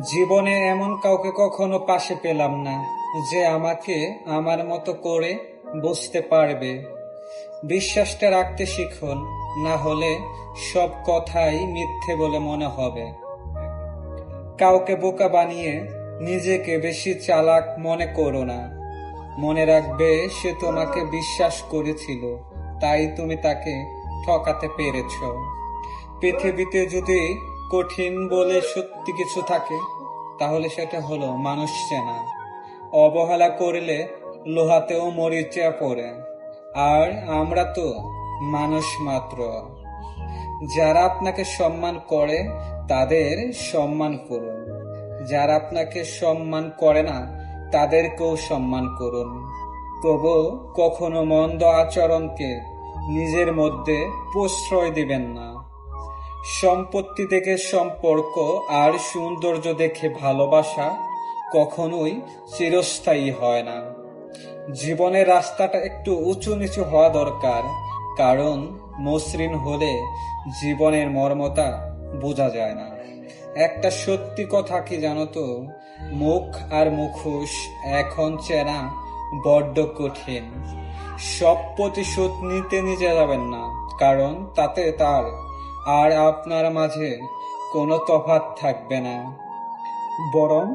জীবনে এমন কাউকে কখনো পাশে পেলাম না যে আমাকে আমার মতো করে বুঝতে পারবে। বিশ্বাসটা রাখতে শিখুন, না হলে সব কথাই মিথ্যে বলে মনে হবে। কাউকে বোকা বানিয়ে নিজেকে বেশি চালাক মনে করো না। মনে রাখবে সে তোমাকে বিশ্বাস করেছিল, তাই তুমি তাকে ঠকাতে পেরেছ। পৃথিবীতে যদি কঠিন বলে সত্যি কিছু থাকে, তাহলে সেটা হলো মানুষ চেনা। অবহেলা করলে লোহাতেও মরিচা পড়ে। আর আমরা তো মানুষ মাত্র। যারা আপনাকে সম্মান করে, তাদের সম্মান করুন। যারা আপনাকে সম্মান করে না, তাদেরকেও সম্মান করুন। তবু কখনো মন্দ আচরণকে নিজের মধ্যে প্রশ্রয় দিবেন না। সম্পত্তি দেখে সম্পর্ক আর সৌন্দর্য দেখে ভালোবাসা কখনোই চিরস্থায়ী হয় না। জীবনের রাস্তাটা একটু উঁচু নিচু হওয়া দরকার, কারণ মসৃণ হলে জীবনের মর্মতা বোঝা যায় না। একটা সত্যি কথা কি জানো তো? মুখ আর মুখোশ এখন চেনা বড্ড কঠিন। সব প্রতিশোধ নিতে নিতে যাবেন না, কারণ তাতে তার আর আপনার মাঝে কোনো তফাৎ থাকবে না। বরং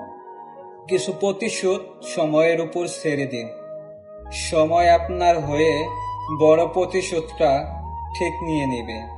কিছু প্রতিশোধ সময়ের উপর ছেড়ে দিন। সময় আপনার হয়ে বড় প্রতিশোধটা ঠিক নিয়ে নেবে।